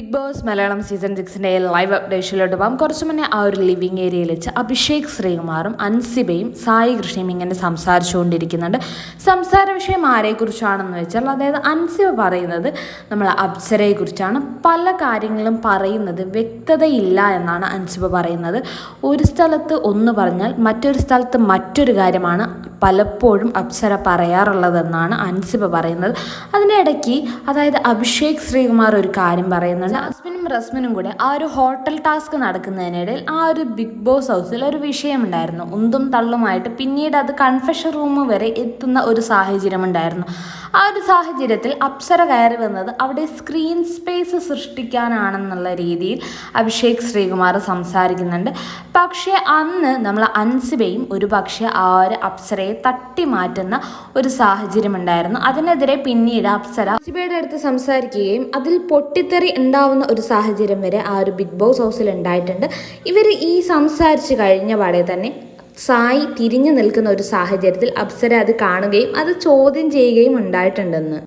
Big boss Malayalam season സിക്സിന്റെ live അപ്ഡേഷനിലോട്ട് പോകാം. കുറച്ച് മുന്നേ ആ ഒരു ലിവിങ് ഏരിയയിൽ വെച്ച് അഭിഷേക് ശ്രീകുമാറും അൻസിബയും സായി കൃഷ്ണയും ഇങ്ങനെ സംസാരിച്ചുകൊണ്ടിരിക്കുന്നുണ്ട്. സംസാര വിഷയം ആരെക്കുറിച്ചാണെന്ന് വെച്ചാൽ അതായത് അൻസിബ പറയുന്നത് നമ്മൾ അപ്സരയെക്കുറിച്ചാണ്. പല കാര്യങ്ങളും പറയുന്നത് വ്യക്തതയില്ല എന്നാണ് അൻസിബ പറയുന്നത്. ഒരു സ്ഥലത്ത് ഒന്ന് പറഞ്ഞാൽ മറ്റൊരു സ്ഥലത്ത് മറ്റൊരു കാര്യമാണ് പലപ്പോഴും അപ്സര പറയാറുള്ളതെന്നാണ് അൻസിബ പറയുന്നത്. അതിനിടയ്ക്ക് അതായത് അഭിഷേക് ശ്രീകുമാർ ഒരു കാര്യം പറയുന്നുണ്ട്. ജാസ്മിനും റസ്മിനും കൂടെ ആ ഒരു ഹോട്ടൽ ടാസ്ക് നടക്കുന്നതിനിടയിൽ ആ ഒരു ബിഗ് ബോസ് ഹൗസിൽ ഒരു വിഷയമുണ്ടായിരുന്നു ഉന്തും തള്ളുമായിട്ട് പിന്നീട് അത് കൺഫെഷൻ റൂം വരെ എത്തുന്ന ഒരു സാഹചര്യം ഉണ്ടായിരുന്നു. ആ ഒരു സാഹചര്യത്തിൽ അപ്സര കയറി വന്നത് അവിടെ സ്ക്രീൻ സ്പേസ് സൃഷ്ടിക്കാനാണെന്നുള്ള രീതിയിൽ അഭിഷേക് ശ്രീകുമാർ സംസാരിക്കുന്നുണ്ട്. പക്ഷേ അന്ന് നമ്മൾ അൻസിബയും ഒരു പക്ഷേ ആ ഒരു അപ്സരയെ തട്ടി മാറ്റുന്ന ഒരു സാഹചര്യം ഉണ്ടായിരുന്നു അതിനെതിരെ പിന്നീട് അപ്സര അൻസിബയുടെ അടുത്ത് സംസാരിക്കുകയും അതിൽ പൊട്ടിത്തെറി ഉണ്ടാവുന്ന ഒരു സാഹചര്യം വരെ ആ ഒരു ബിഗ് ബോസ് ഹൗസിൽ ഉണ്ടായിട്ടുണ്ട്. ഇവർ ഈ സംസാരിച്ച് കഴിഞ്ഞ പാടെ തന്നെ സായി തിരിഞ്ഞു നിൽക്കുന്ന ഒരു സാഹചര്യത്തിൽ അപ്സര അത് കാണുകയും അത് ചോദ്യം ചെയ്യുകയും ഉണ്ടായിട്ടുണ്ടെന്ന്.